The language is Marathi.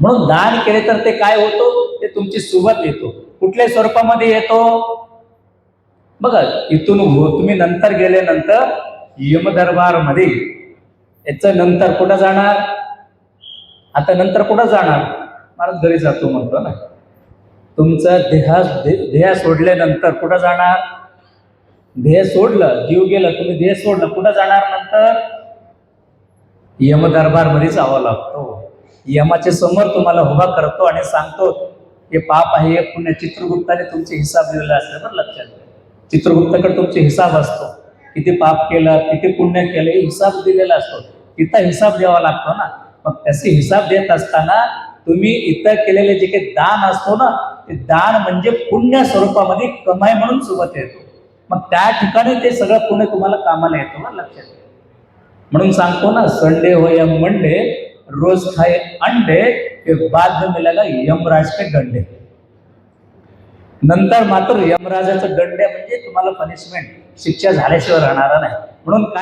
म्हणून दान केले तर ते काय होतो? ते तुमची सोबत येतो. कुठल्या स्वरूपामध्ये येतो? बघा इथून हो- तुम्ही नंतर गेल्यानंतर यमदरबारमध्ये. याचं नंतर कुठं जाणार? आता नंतर कुठं जाणार? महाराज घरी जातो म्हणतो ना. तुमचं देहा दे- सोडल्यानंतर कुठं जाणार? देह सोडलं जीव गेलं तुम्ही देह सोडलं कुठं जाणार नंतर? यमदरबारमध्ये जावं लागतो. यमाच्या समोर तुम्हाला उभा करतो आणि सांगतो हे पाप आहे हे पुण्य. चित्रगुप्ताने तुमचे हिसाब दिलेला असतं तर लक्षात घ्या. चित्रगुप्ताकडे तुमचे हिसाब असतो. किती पाप केलं किती पुण्य केलं हे हिसाब दिलेला असतो. तिथं हिसाब द्यावा लागतो ना. मग त्याचे हिसाब देत असताना तुम्ही इथं केलेले जे काही दान असतो ना ते दान म्हणजे पुण्य स्वरूपामध्ये कमाई म्हणून सोबत येतो. मग त्या ठिकाणी ते सगळं पुण्य तुम्हाला कामाला येतो ना लक्षात घ्या. म्हणून सांगतो ना संडे हो या मंडे रोज खाए अंडे फिर बाद में यमराजचे यमराज के नंतर मात्र यमराजाचं गंडे म्हणजे तुम्हाला पनिशमेंट शिक्षा झाल्याशिवाय राहणार नाही. म्हणून काय